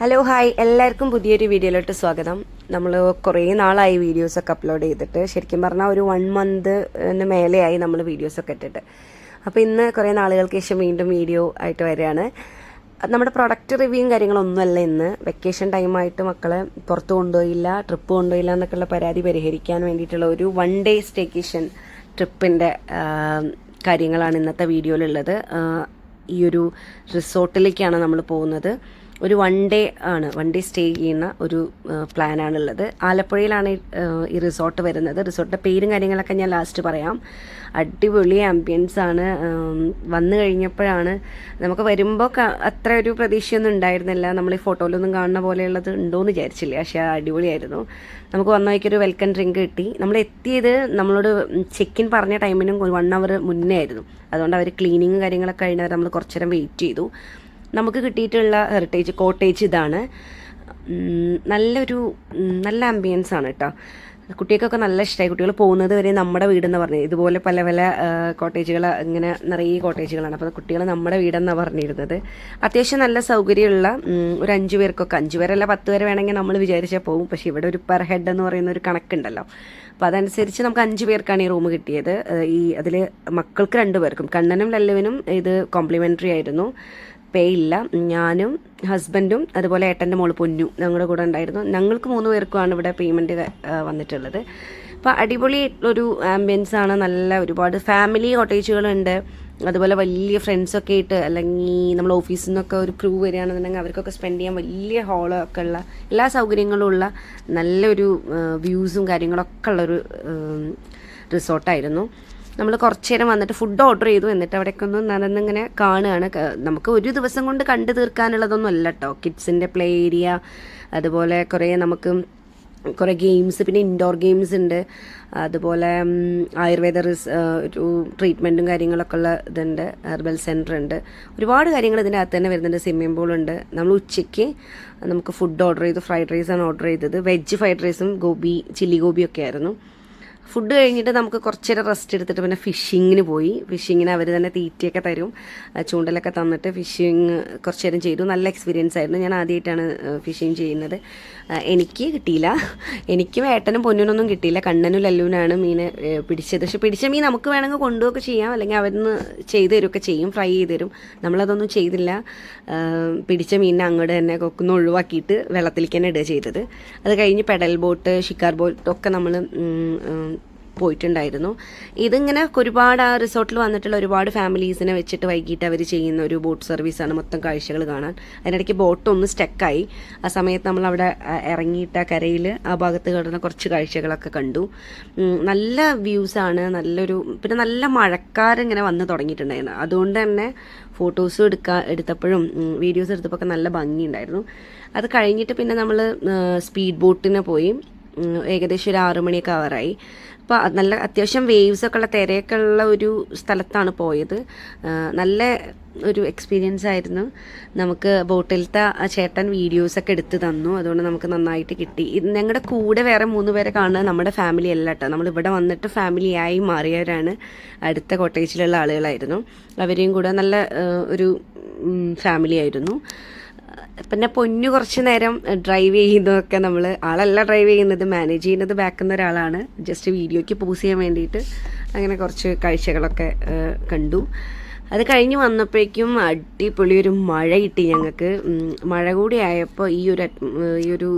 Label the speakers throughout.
Speaker 1: Hello hi എല്ലാവർക്കും പുതിയൊരു വീഡിയോയിലോട്ട് സ്വാഗതം. നമ്മൾ കുറേ നാളായി വീഡിയോസൊക്കെ അപ്ലോഡ് ചെയ്തിട്ട്. ശരിക്കും പറഞ്ഞാൽ ഒരു വൺ മന്ത് മേലെയായി നമ്മൾ വീഡിയോസൊക്കെ ഇട്ടിട്ട്. അപ്പോൾ ഇന്ന് കുറേ നാളുകൾക്ക് ശേഷം വീണ്ടും വീഡിയോ ആയിട്ട് വരികയാണ്. നമ്മുടെ പ്രൊഡക്റ്റ് റിവ്യൂവും കാര്യങ്ങളൊന്നുമല്ല ഇന്ന്. വെക്കേഷൻ ടൈമായിട്ട് മക്കളെ പുറത്ത് കൊണ്ടുപോയില്ല ട്രിപ്പ് കൊണ്ടുപോയില്ല എന്നൊക്കെയുള്ള പരാതി പരിഹരിക്കാൻ വേണ്ടിയിട്ടുള്ള ഒരു വൺ ഡേ സ്റ്റേക്കേഷൻ ട്രിപ്പിന്റെ കാര്യങ്ങളാണ് ഇന്നത്തെ വീഡിയോയിലുള്ളത് ഈ ഒരു റിസോർട്ടിലേക്കാണ് നമ്മൾ പോകുന്നത്. ഒരു വൺ ഡേ ആണ് വൺ ഡേ സ്റ്റേ ചെയ്യുന്ന ഒരു പ്ലാനാണുള്ളത് ആലപ്പുഴയിലാണ് ഈ, റിസോർട്ട് വരുന്നത്. റിസോർട്ടിന്റെ പേരും കാര്യങ്ങളൊക്കെ ഞാൻ ലാസ്റ്റ് പറയാം. അടിപൊളി ആംബിയൻസ് ആണ്. വന്നു കഴിഞ്ഞപ്പോഴാണ് നമുക്ക് വരുമ്പോൾ അത്ര ഒരു പ്രതീക്ഷയൊന്നും ഉണ്ടായിരുന്നില്ല. നമ്മൾ ഈ ഫോട്ടോയിലൊന്നും കാണുന്ന പോലെയുള്ളത് ഉണ്ടോയെന്ന് വിചാരിച്ചില്ല. പക്ഷേ അടിപൊളിയായിരുന്നു. നമുക്ക് വന്ന വയ്ക്കൊരു വെൽക്കം ഡ്രിങ്ക് കിട്ടി. നമ്മൾ എത്തിയത് നമ്മളോട് ചെക്ക് ഇൻ പറഞ്ഞ ടൈമിനും വൺ അവർ മുന്നേ ആയിരുന്നു. അതുകൊണ്ട് അവർ ക്ലീനിങ് കാര്യങ്ങളൊക്കെ കഴിഞ്ഞവർ നമ്മൾ കുറച്ചു നേരം വെയിറ്റ് ചെയ്തു. നമുക്ക് കിട്ടിയിട്ടുള്ള ഹെറിറ്റേജ് കോട്ടേജ് ഇതാണ്. നല്ലൊരു നല്ല ആംബിയൻസ് ആണ് കേട്ടോ കുട്ടികൾക്കൊക്കെ നല്ല ഇഷ്ടമായി കുട്ടികൾ പോകുന്നത് വരെ നമ്മുടെ വീടെന്ന് പറഞ്ഞു. ഇതുപോലെ പല പല കോട്ടേജുകൾ ഇങ്ങനെ നിറയെ കോട്ടേജുകളാണ് അപ്പോൾ കുട്ടികൾ നമ്മുടെ വീടെന്നാണ് പറഞ്ഞിരുന്നത്. അത്യാവശ്യം നല്ല സൗകര്യമുള്ള ഒരു അഞ്ച് പേർക്കൊക്കെ. അഞ്ച് പേരല്ല പത്ത് പേര് വേണമെങ്കിൽ നമ്മൾ വിചാരിച്ചാൽ പോകും പക്ഷേ ഇവിടെ ഒരു പെർ ഹെഡ് എന്ന് പറയുന്ന ഒരു കണക്കുണ്ടല്ലോ. അപ്പോൾ അതനുസരിച്ച് നമുക്ക് അഞ്ച് പേർക്കാണ് ഈ റൂം കിട്ടിയത്. ഈ അതിൽ മക്കൾക്ക് രണ്ട് പേർക്കും. കണ്ണനും ലല്ലുവിനും ഇത് കോംപ്ലിമെന്ററി ആയിരുന്നു. പേ ഇല്ല ഞാനും ഹസ്ബൻഡും അതുപോലെ ഏട്ടന്റെ മോൾ പൊന്നു ഞങ്ങളുടെ കൂടെ ഉണ്ടായിരുന്നു. ഞങ്ങൾക്ക് മൂന്ന് പേർക്കുമാണ് ഇവിടെ പേയ്മെന്റ് വന്നിട്ടുള്ളത്. അപ്പോൾ അടിപൊളി ഒരു ആംബിയൻസ് ആണ്. നല്ല ഒരുപാട് ഫാമിലി കോട്ടേജുകളുണ്ട് അതുപോലെ വലിയ ഫ്രണ്ട്സൊക്കെ ആയിട്ട് അല്ലെങ്കിൽ നമ്മൾ ഓഫീസിൽ നിന്നൊക്കെ ഒരു ക്രൂ വരികയാണെന്നുണ്ടെങ്കിൽ അവർക്കൊക്കെ സ്പെൻഡ് ചെയ്യാൻ വലിയ ഹോളൊക്കെ ഉള്ള എല്ലാ സൗകര്യങ്ങളും ഉള്ള നല്ലൊരു വ്യൂസും കാര്യങ്ങളൊക്കെ ഉള്ളൊരു റിസോർട്ടായിരുന്നു നമ്മൾ കുറച്ച് നേരം വന്നിട്ട് ഫുഡ് ഓർഡർ ചെയ്തു. എന്നിട്ട് അവിടേക്ക് ഒന്ന് നടന്നിങ്ങനെ കാണുകയാണ്. നമുക്ക് ഒരു ദിവസം കൊണ്ട് കണ്ടു തീർക്കാനുള്ളതൊന്നും അല്ല കേട്ടോ കിഡ്സിന്റെ പ്ലേ ഏരിയ അതുപോലെ കുറേ നമുക്ക് കുറേ ഗെയിംസ് പിന്നെ ഇൻഡോർ ഗെയിംസ് ഉണ്ട്. അതുപോലെ ആയുർവേദ റിസ് ഒരു ട്രീറ്റ്മെന്റും കാര്യങ്ങളൊക്കെ ഉള്ള ഇതുണ്ട്. ഹെർബൽ സെന്റർ ഉണ്ട്. ഒരുപാട് കാര്യങ്ങൾ ഇതിന്റെ അകത്ത് തന്നെ വരുന്നുണ്ട്. സ്വിമ്മിംഗ് പൂൾ ഉണ്ട്. നമ്മൾ ഉച്ചയ്ക്ക് നമുക്ക് ഫുഡ് ഓർഡർ ചെയ്തു. ഫ്രൈഡ് റൈസാണ് ഓർഡർ ചെയ്തത്. വെജ് ഫ്രൈഡ് റൈസും ഗോബി ചില്ലി ഗോബിയൊക്കെ ആയിരുന്നു. ഫുഡ് കഴിഞ്ഞിട്ട് നമുക്ക് കുറച്ച് നേരം റെസ്റ്റ് എടുത്തിട്ട് പിന്നെ ഫിഷിങ്ങിന് പോയി. ഫിഷിങ്ങിന് അവർ തന്നെ തീറ്റയൊക്കെ തരും. ചൂണ്ടലൊക്കെ തന്നിട്ട് ഫിഷിങ് കുറച്ച് നേരം ചെയ്തു. നല്ല എക്സ്പീരിയൻസ് ആയിരുന്നു. ഞാൻ ആദ്യമായിട്ടാണ് ഫിഷിങ് ചെയ്യുന്നത്. എനിക്ക് കിട്ടിയില്ല. എനിക്കും ഏട്ടനും പൊന്നിനൊന്നും കിട്ടിയില്ല. കണ്ണനും ലല്ലുവിനാണ് മീനെ പിടിച്ചത്. പക്ഷെ പിടിച്ച മീൻ നമുക്ക് വേണമെങ്കിൽ കൊണ്ടുപോകൊക്കെ ചെയ്യാം. അല്ലെങ്കിൽ അവരൊന്ന് ചെയ്ത് തരുമൊക്കെ ചെയ്യും. ഫ്രൈ ചെയ്ത് തരും. നമ്മളതൊന്നും ചെയ്തില്ല. പിടിച്ച മീനിനെ അങ്ങോട്ട് തന്നെ കൊക്കുന്ന ഒഴിവാക്കിയിട്ട് വെള്ളത്തിലേക്ക് തന്നെ ഇടുക ചെയ്തത്. അത് കഴിഞ്ഞ് പെഡൽ ബോട്ട് ഷിക്കാർ ബോട്ട് ഒക്കെ നമ്മൾ പോയിട്ടുണ്ടായിരുന്നു. ഇതിങ്ങനെ ഒരുപാട് ആ റിസോർട്ടിൽ വന്നിട്ടുള്ള ഒരുപാട് ഫാമിലീസിനെ വെച്ചിട്ട് വൈകിട്ട് അവർ ചെയ്യുന്ന ഒരു ബോട്ട് സർവീസാണ് മൊത്തം കാഴ്ചകൾ കാണാൻ. അതിനിടയ്ക്ക് ബോട്ട് ഒന്ന് സ്റ്റക്കായി. ആ സമയത്ത് നമ്മൾ അവിടെ ഇറങ്ങിയിട്ട് ആ കരയിൽ ആ ഭാഗത്ത് കിടന്ന കുറച്ച് കാഴ്ചകളൊക്കെ കണ്ടു. നല്ല വ്യൂസാണ് നല്ലൊരു പിന്നെ നല്ല മഴക്കാരിങ്ങനെ വന്ന് തുടങ്ങിയിട്ടുണ്ടായിരുന്നു. അതുകൊണ്ട് തന്നെ ഫോട്ടോസും എടുക്കാൻ എടുത്തപ്പോഴും വീഡിയോസ് എടുത്തപ്പോൾ ഒക്കെ നല്ല ഭംഗിയുണ്ടായിരുന്നു. അത് കഴിഞ്ഞിട്ട് പിന്നെ നമ്മൾ സ്പീഡ് ബോട്ടിനെ പോയി. ഏകദേശം ഒരു ആറു മണിയൊക്കെ ആവാറായി അപ്പോൾ നല്ല അത്യാവശ്യം വേവ്സ് ഒക്കെ ഉള്ള തിരയൊക്കെ ഉള്ള ഒരു സ്ഥലത്താണ് പോയത്. നല്ല ഒരു എക്സ്പീരിയൻസ് ആയിരുന്നു. നമുക്ക് ബോട്ടിലത്തെ ചേട്ടൻ വീഡിയോസൊക്കെ എടുത്ത് തന്നു. അതുകൊണ്ട് നമുക്ക് നന്നായിട്ട് കിട്ടി. ഞങ്ങളുടെ കൂടെ വേറെ മൂന്ന് പേരെ കാണുന്നത് നമ്മുടെ ഫാമിലി അല്ല കേട്ടോ നമ്മൾ ഇവിടെ വന്നിട്ട് ഫാമിലിയായി മാറിയവരാണ് അടുത്ത കോട്ടേജിലുള്ള ആളുകളായിരുന്നു. അവരെയും കൂടെ നല്ല ഒരു ഫാമിലി ആയിരുന്നു. പിന്നെ പൊന്നു കുറച്ച് നേരം ഡ്രൈവ് ചെയ്യുന്നതൊക്കെ നമ്മൾ ആളല്ല ഡ്രൈവ് ചെയ്യുന്നത് മാനേജ് ചെയ്യുന്നത് ബാക്കിൽ നിന്ന് ഒരാളാണ്. ജസ്റ്റ് വീഡിയോയ്ക്ക് പോസ് ചെയ്യാൻ വേണ്ടിയിട്ട് അങ്ങനെ കുറച്ച് കാഴ്ചകളൊക്കെ കണ്ടു. അത് കഴിഞ്ഞ് വന്നപ്പോഴേക്കും അടിപൊളി ഒരു മഴ കിട്ടി ഞങ്ങൾക്ക്. മഴ കൂടി ആയപ്പോൾ ഈ ഒരു ഈ ഒരു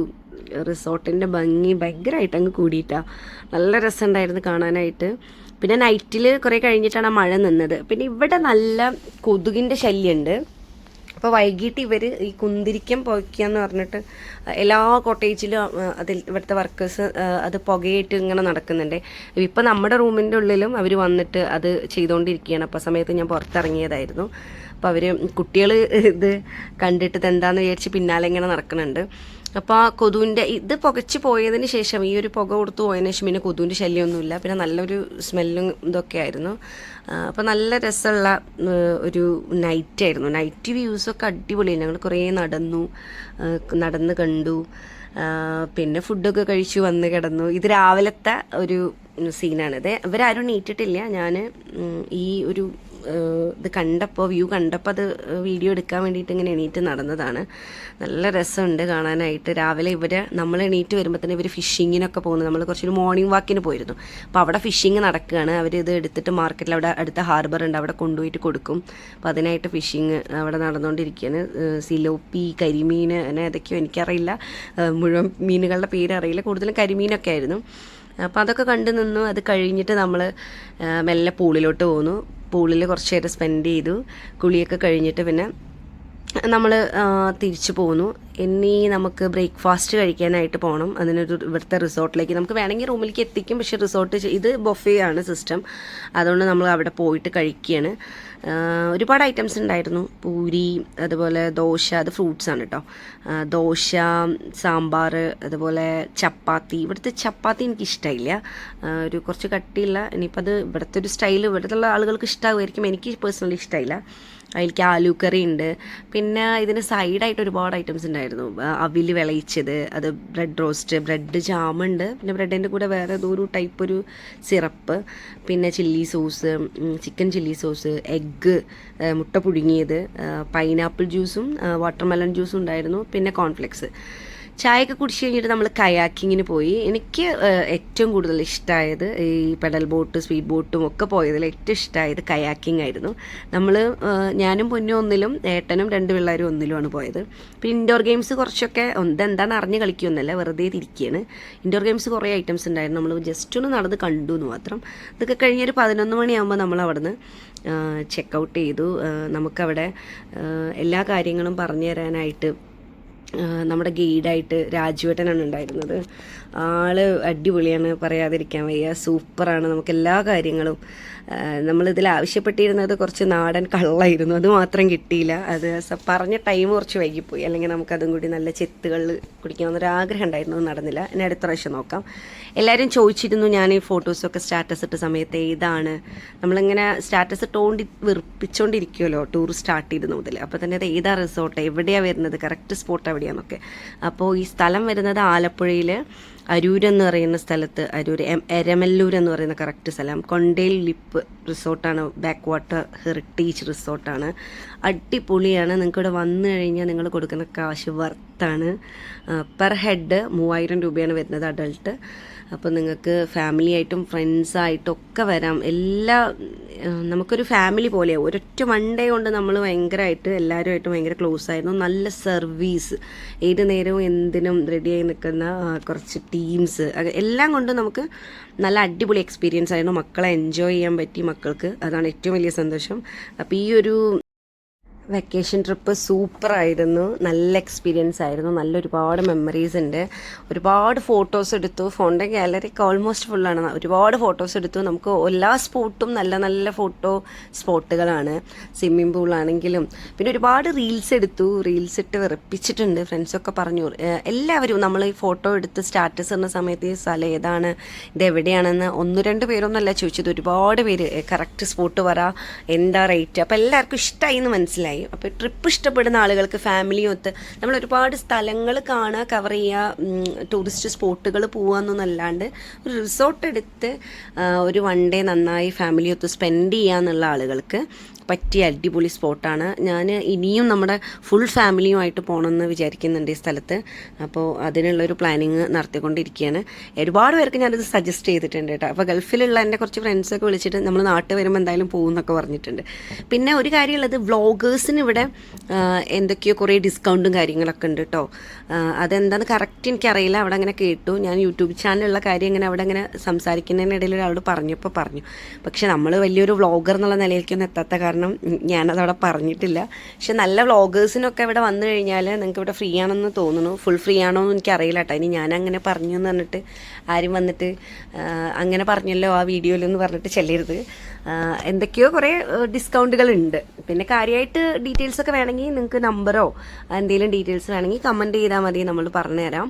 Speaker 1: റിസോർട്ടിന്റെ ഭംഗി ഭയങ്കരമായിട്ട് അങ്ങ് കൂടിയിട്ടാണ് നല്ല രസമുണ്ടായിരുന്നു കാണാനായിട്ട്. പിന്നെ നൈറ്റിൽ കുറേ കഴിഞ്ഞിട്ടാണ് മഴ നിന്നത്. പിന്നെ ഇവിടെ നല്ല കൊതുകിന്റെ ശല്യമുണ്ട്. അപ്പോൾ വൈകിട്ട് ഇവർ ഈ കുന്തിരിക്കം പുകയ്ക്കാന്ന് പറഞ്ഞിട്ട് എല്ലാ കോട്ടേജിലും അതിൽ ഇവിടുത്തെ വർക്കേഴ്സ് അത് പുകയിട്ട് ഇങ്ങനെ നടക്കുന്നുണ്ട്. ഇപ്പം നമ്മുടെ റൂമിന്റെ ഉള്ളിലും അവർ വന്നിട്ട് അത് ചെയ്തുകൊണ്ടിരിക്കുകയാണ് അപ്പോൾ സമയത്ത് ഞാൻ പുറത്തിറങ്ങിയതായിരുന്നു. അപ്പോൾ അവർ കുട്ടികൾ ഇത് കണ്ടിട്ട് ഇതെന്താണെന്ന് വിചാരിച്ച് പിന്നാലെ ഇങ്ങനെ നടക്കുന്നുണ്ട്. അപ്പോൾ ആ കൊതുവിന്റെ ഇത് പുകച്ച് പോയതിന് ശേഷം ഈ ഒരു പുക കൊടുത്തു പോയതിന് ശേഷം പിന്നെ കൊതുവിന്റെ ശല്യമൊന്നുമില്ല. പിന്നെ നല്ലൊരു സ്മെല്ലും ഇതൊക്കെ ആയിരുന്നു. അപ്പോൾ നല്ല രസമുള്ള ഒരു നൈറ്റ് ആയിരുന്നു. നൈറ്റ് വ്യൂസ് ഒക്കെ അടിപൊളിയായിരുന്നു ഞങ്ങൾ കുറേ നടന്നു നടന്ന് കണ്ടു. പിന്നെ ഫുഡൊക്കെ കഴിച്ചു വന്ന് കിടന്നു. ഇത് രാവിലത്തെ ഒരു സീനാണിത് ഇവരാരും നീറ്റിട്ടില്ല. ഞാൻ ഈ ഒരു ഇത് കണ്ടപ്പോൾ വ്യൂ കണ്ടപ്പോൾ അത് വീഡിയോ എടുക്കാൻ വേണ്ടിയിട്ട് ഇങ്ങനെ എണീറ്റ് നടന്നതാണ്. നല്ല രസമുണ്ട് കാണാനായിട്ട്. രാവിലെ ഇവർ നമ്മൾ എണീറ്റ് വരുമ്പോൾ തന്നെ ഇവർ ഫിഷിങ്ങിനൊക്കെ പോകുന്നത് നമ്മൾ കുറച്ചൊരു മോർണിംഗ് വാക്കിന് പോയിരുന്നു. അപ്പോൾ അവിടെ ഫിഷിങ് നടക്കുകയാണ് അവർ ഇത് എടുത്തിട്ട് മാർക്കറ്റിൽ അവിടെ അടുത്ത ഹാർബർ ഉണ്ട്. അവിടെ കൊണ്ടുപോയിട്ട് കൊടുക്കും. അപ്പോൾ അതിനായിട്ട് ഫിഷിങ് അവിടെ നടന്നുകൊണ്ടിരിക്കുകയാണ് സിലോപ്പി കരിമീൻ അങ്ങനെ ഏതൊക്കെയോ എനിക്കറിയില്ല. മുഴുവൻ മീനുകളുടെ പേര് അറിയില്ല. കൂടുതലും കരിമീനൊക്കെ ആയിരുന്നു. അപ്പോൾ അതൊക്കെ കണ്ടു നിന്നു. അത് കഴിഞ്ഞിട്ട് നമ്മൾ മെല്ലെ പൂളിലോട്ട് പോന്നു. പൂളിൽ കുറച്ച് നേരം സ്പെൻഡ് ചെയ്തു. കുളിയൊക്കെ കഴിഞ്ഞിട്ട് പിന്നെ നമ്മൾ തിരിച്ചു പോന്നു ഇനി നമുക്ക് ബ്രേക്ക്ഫാസ്റ്റ് കഴിക്കാനായിട്ട് പോകണം അതിനൊരു ഇവിടുത്തെ റിസോർട്ടിലേക്ക് നമുക്ക് വേണമെങ്കിൽ റൂമിലേക്ക് എത്തിക്കും. പക്ഷെ റിസോർട്ട് ഇത് ബൊഫേ ആണ് സിസ്റ്റം. അതുകൊണ്ട് നമ്മൾ അവിടെ പോയിട്ട് കഴിക്കുകയാണ്. ഒരുപാട് ഐറ്റംസ് ഉണ്ടായിരുന്നു. പൂരി അതുപോലെ ദോശ അത് ഫ്രൂട്ട്സ് ആണ് കേട്ടോ ദോശ സാമ്പാർ അതുപോലെ ചപ്പാത്തി. ഇവിടുത്തെ ചപ്പാത്തി എനിക്ക് ഇഷ്ടമില്ല ഒരു കുറച്ച് കട്ടിയില്ല ഇനിയിപ്പോൾ അത് ഇവിടുത്തെ ഒരു സ്റ്റൈൽ ഇവിടുത്തെ ആളുകൾക്ക് ഇഷ്ടമാകുമായിരിക്കും എനിക്ക് പേഴ്സണലി ഇഷ്ടമായില്ല അതിലേക്ക് ആലു കറി ഉണ്ട്. പിന്നെ ഇതിന് സൈഡായിട്ട് ഒരുപാട് ഐറ്റംസ് ഉണ്ടായിരുന്നു. അവിൽ വിളയിച്ചത് അത് ബ്രെഡ് റോസ്റ്റ് ബ്രെഡ് ജാമുണ്ട് പിന്നെ ബ്രെഡിന്റെ കൂടെ വേറെ ഏതോ ഒരു ടൈപ്പ് ഒരു സിറപ്പ്. പിന്നെ chilli sauce chicken chilli sauce egg മുട്ട പുഴുങ്ങിയത് പൈനാപ്പിൾ ജ്യൂസും വാട്ടർമെലൺ ജ്യൂസും ഉണ്ടായിരുന്നു. പിന്നെ കോൺഫ്ലെക്സ് ചായയൊക്കെ കുടിച്ച് കഴിഞ്ഞിട്ട് നമ്മൾ കയാക്കിങ്ങിന് പോയി. എനിക്ക് ഏറ്റവും കൂടുതൽ ഇഷ്ടമായത് ഈ പെഡൽ ബോട്ട് സ്പീഡ് ബോട്ടും ഒക്കെ പോയതിൽ ഏറ്റവും ഇഷ്ടമായത് കയാക്കിംഗ് ആയിരുന്നു. നമ്മൾ ഞാനും പൊന്നും ഒന്നിലും ഏട്ടനും രണ്ട് പിള്ളേരും ഒന്നിലുമാണ് പോയത്. പിന്നെ ഇൻഡോർ ഗെയിംസ് കുറച്ചൊക്കെ ഇതെന്താണെന്ന് അറിഞ്ഞ് കളിക്കുമെന്നല്ല വെറുതെ തിരിക്കുകയാണ് ഇൻഡോർ ഗെയിംസ് കുറേ ഐറ്റംസ് ഉണ്ടായിരുന്നു. നമ്മൾ ജസ്റ്റ് ഒന്ന് നടന്ന് കണ്ടു എന്ന് മാത്രം. ഇതൊക്കെ കഴിഞ്ഞൊരു പതിനൊന്ന് മണിയാകുമ്പോൾ നമ്മൾ അവിടുന്ന് ചെക്കൗട്ട് ചെയ്തു. നമുക്കവിടെ എല്ലാ കാര്യങ്ങളും പറഞ്ഞു തരാനായിട്ട് നമ്മുടെ ഗൈഡായിട്ട് രാജുവേട്ടനാണ് ഉണ്ടായിരുന്നത്. ആൾ അടിപൊളിയാണ് പറയാതിരിക്കാൻ വയ്യ. സൂപ്പറാണ് നമുക്ക് എല്ലാ കാര്യങ്ങളും. നമ്മളിതിൽ ആവശ്യപ്പെട്ടിരുന്നത് കുറച്ച് നാടൻ കള്ളായിരുന്നു. അത് മാത്രം കിട്ടിയില്ല. അത് പറഞ്ഞ ടൈം കുറച്ച് വൈകിപ്പോയി. അല്ലെങ്കിൽ നമുക്കതും കൂടി നല്ല ചെത്തുകളിൽ കുടിക്കാമെന്നൊരു ആഗ്രഹം ഉണ്ടായിരുന്നു നടന്നില്ല. ഇനി അടുത്ത പ്രാവശ്യം നോക്കാം. എല്ലാവരും ചോദിച്ചിരുന്നു ഞാൻ ഈ ഫോട്ടോസൊക്കെ സ്റ്റാറ്റസ് ഇട്ട സമയത്ത് ഏതാണ്. നമ്മളിങ്ങനെ സ്റ്റാറ്റസ് ഇട്ടുകൊണ്ട് വെറുപ്പിച്ചുകൊണ്ടിരിക്കുമല്ലോ ടൂർ സ്റ്റാർട്ട് ചെയ്തു മുതൽ. അപ്പോൾ തന്നെ അത് ഏതാ റിസോർട്ട് എവിടെയാണ് വരുന്നത്? കറക്റ്റ് സ്പോട്ട് എവിടെയാണെന്നൊക്കെ അപ്പോൾ ഈ സ്ഥലം വരുന്നത് ആലപ്പുഴയിൽ അരൂർ എന്ന് പറയുന്ന സ്ഥലത്ത് അരൂർ എരമല്ലൂർ എന്ന് പറയുന്ന കറക്റ്റ് സ്ഥലം. കൊണ്ടേൽ ലിപ്പ് റിസോർട്ടാണ് ബാക്ക് വാട്ടർ ഹെറിറ്റേജ് റിസോർട്ടാണ്. അടിപൊളിയാണ്. നിങ്ങൾക്ക് ഇവിടെ വന്നു കഴിഞ്ഞാൽ നിങ്ങൾ കൊടുക്കുന്ന കാശ് വർത്താണ് പെർ ഹെഡ് മൂവായിരം രൂപയാണ് വരുന്നത് അഡൾട്ട് അപ്പോൾ നിങ്ങൾക്ക് ഫാമിലി ആയിട്ടും ഫ്രണ്ട്സായിട്ടും ഒക്കെ വരാം. എല്ലാ നമുക്കൊരു ഫാമിലി പോലെയാണ് ഒരൊറ്റ വൺ ഡേ കൊണ്ട് നമ്മൾ ഭയങ്കരമായിട്ട് എല്ലാവരുമായിട്ട് ഭയങ്കര ക്ലോസ് ആയിരുന്നു. നല്ല സർവീസ് ഏത് നേരവും എന്തിനും റെഡിയായി നിൽക്കുന്ന കുറച്ച് ടീംസ് എല്ലാം കൊണ്ടും നമുക്ക് നല്ല അടിപൊളി എക്സ്പീരിയൻസ് ആയിരുന്നു. മക്കളെ എൻജോയ് ചെയ്യാൻ പറ്റി മക്കൾക്ക്. അതാണ് ഏറ്റവും വലിയ സന്തോഷം. അപ്പോൾ ഈ ഒരു വെക്കേഷൻ ട്രിപ്പ് സൂപ്പറായിരുന്നു. നല്ല എക്സ്പീരിയൻസ് ആയിരുന്നു. നല്ല ഒരുപാട് മെമ്മറീസ് ഉണ്ട്. ഒരുപാട് ഫോട്ടോസ് എടുത്തു. ഫോണിന്റെ ഗാലറി ഓൾമോസ്റ്റ് ഫുള്ളാണ് ഒരുപാട് ഫോട്ടോസ് എടുത്തു. നമുക്ക് എല്ലാ സ്പോട്ടും നല്ല നല്ല ഫോട്ടോ സ്പോട്ടുകളാണ് സ്വിമ്മിംഗ് പൂളാണെങ്കിലും പിന്നെ ഒരുപാട് റീൽസ് എടുത്തു. റീൽസ് ഇട്ട് വെറുപ്പിച്ചിട്ടുണ്ട്. ഫ്രണ്ട്സൊക്കെ പറഞ്ഞു. എല്ലാവരും നമ്മൾ ഈ ഫോട്ടോ എടുത്ത് സ്റ്റാറ്റസ് ഇടുന്ന സമയത്ത് ഈ സ്ഥലം ഏതാണ്? ഇത് എവിടെയാണെന്ന് ഒന്ന് രണ്ട് പേരൊന്നല്ല ചോദിച്ചത്. ഒരുപാട് പേര് കറക്റ്റ് സ്പോട്ട് പറ. എന്താ റേറ്റ് അപ്പോൾ എല്ലാവർക്കും ഇഷ്ടമായി എന്ന് മനസ്സിലായി. അപ്പോൾ ട്രിപ്പ് ഇഷ്ടപ്പെടുന്ന ആളുകൾക്ക് ഫാമിലിയും ഒത്ത് നമ്മൾ ഒരുപാട് സ്ഥലങ്ങൾ കാണുക കവർ ചെയ്യുക ടൂറിസ്റ്റ് സ്പോട്ടുകൾ പോകാമെന്നല്ലാണ്ട് ഒരു റിസോർട്ട് എടുത്ത് ഒരു വൺ ഡേ നന്നായി ഫാമിലി ഒത്ത് സ്പെൻഡ് ചെയ്യുക എന്നുള്ള ആളുകൾക്ക് പറ്റിയ അടിപൊളി സ്പോട്ടാണ്. ഞാൻ ഇനിയും നമ്മുടെ ഫുൾ ഫാമിലിയുമായിട്ട് പോകണമെന്ന് വിചാരിക്കുന്നുണ്ട് ഈ സ്ഥലത്ത്. അപ്പോൾ അതിനുള്ളൊരു പ്ലാനിങ് നടത്തിക്കൊണ്ടിരിക്കുകയാണ് ഒരുപാട് പേർക്ക് ഞാനത് സജസ്റ്റ് ചെയ്തിട്ടുണ്ട് കേട്ടോ. അപ്പോൾ ഗൾഫിലുള്ള എന്റെ കുറച്ച് ഫ്രണ്ട്സൊക്കെ വിളിച്ചിട്ട് നമ്മൾ നാട്ടിൽ വരുമ്പോൾ എന്തായാലും പോകും എന്നൊക്കെ പറഞ്ഞിട്ടുണ്ട്. പിന്നെ ഒരു കാര്യമുള്ളത് വ്ളോഗേഴ്സിന് ഇവിടെ എന്തൊക്കെയോ കുറേ ഡിസ്കൗണ്ടും കാര്യങ്ങളൊക്കെ ഉണ്ട് കേട്ടോ. അതെന്താന്ന് കറക്റ്റ് എനിക്കറിയില്ല. അവിടെ അങ്ങനെ കേട്ടു. ഞാൻ യൂട്യൂബ് ചാനലുള്ള കാര്യം ഇങ്ങനെ അവിടെ അങ്ങനെ സംസാരിക്കുന്നതിനിടയിൽ ഒരാളോട് പറഞ്ഞപ്പോൾ പറഞ്ഞു. പക്ഷെ നമ്മൾ വലിയൊരു വ്ളോഗർ എന്നുള്ള നിലയിലേക്കൊന്നും എത്താത്ത കാരണം ഞാനതവിടെ പറഞ്ഞിട്ടില്ല. പക്ഷെ നല്ല വ്ളോഗേഴ്സിനൊക്കെ ഇവിടെ വന്നു കഴിഞ്ഞാൽ നിങ്ങൾക്ക് ഇവിടെ ഫ്രീ ആണെന്ന് തോന്നുന്നു. ഫുൾ ഫ്രീ ആണോ എന്ന് എനിക്ക് അറിയില്ല കേട്ടോ ഇനി ഞാൻ അങ്ങനെ പറഞ്ഞു എന്ന് പറഞ്ഞിട്ട് ആരും വന്നിട്ട് അങ്ങനെ പറഞ്ഞല്ലോ ആ വീഡിയോയിലെന്ന് പറഞ്ഞിട്ട് ചെല്ലരുത്. എന്തൊക്കെയോ കുറേ ഡിസ്കൗണ്ടുകൾ ഉണ്ട് പിന്നെ കാര്യമായിട്ട് ഡീറ്റെയിൽസ് ഒക്കെ വേണമെങ്കിൽ നിങ്ങൾക്ക് നമ്പറോ എന്തെങ്കിലും ഡീറ്റെയിൽസ് വേണമെങ്കിൽ കമന്റ് ചെയ്താൽ മതി. നമ്മൾ പറഞ്ഞുതരാം.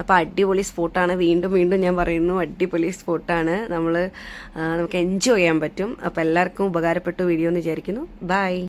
Speaker 1: അപ്പോൾ അടിപൊളി സ്പോട്ടാണ്. വീണ്ടും വീണ്ടും ഞാൻ പറയുന്നു അടിപൊളി സ്പോട്ടാണ്. നമ്മൾ നമുക്ക് എൻജോയ് ചെയ്യാൻ പറ്റും. അപ്പോൾ എല്ലാവർക്കും ഉപകാരപ്പെട്ട വീഡിയോ എന്ന് വിചാരിക്കുന്നു. ബൈ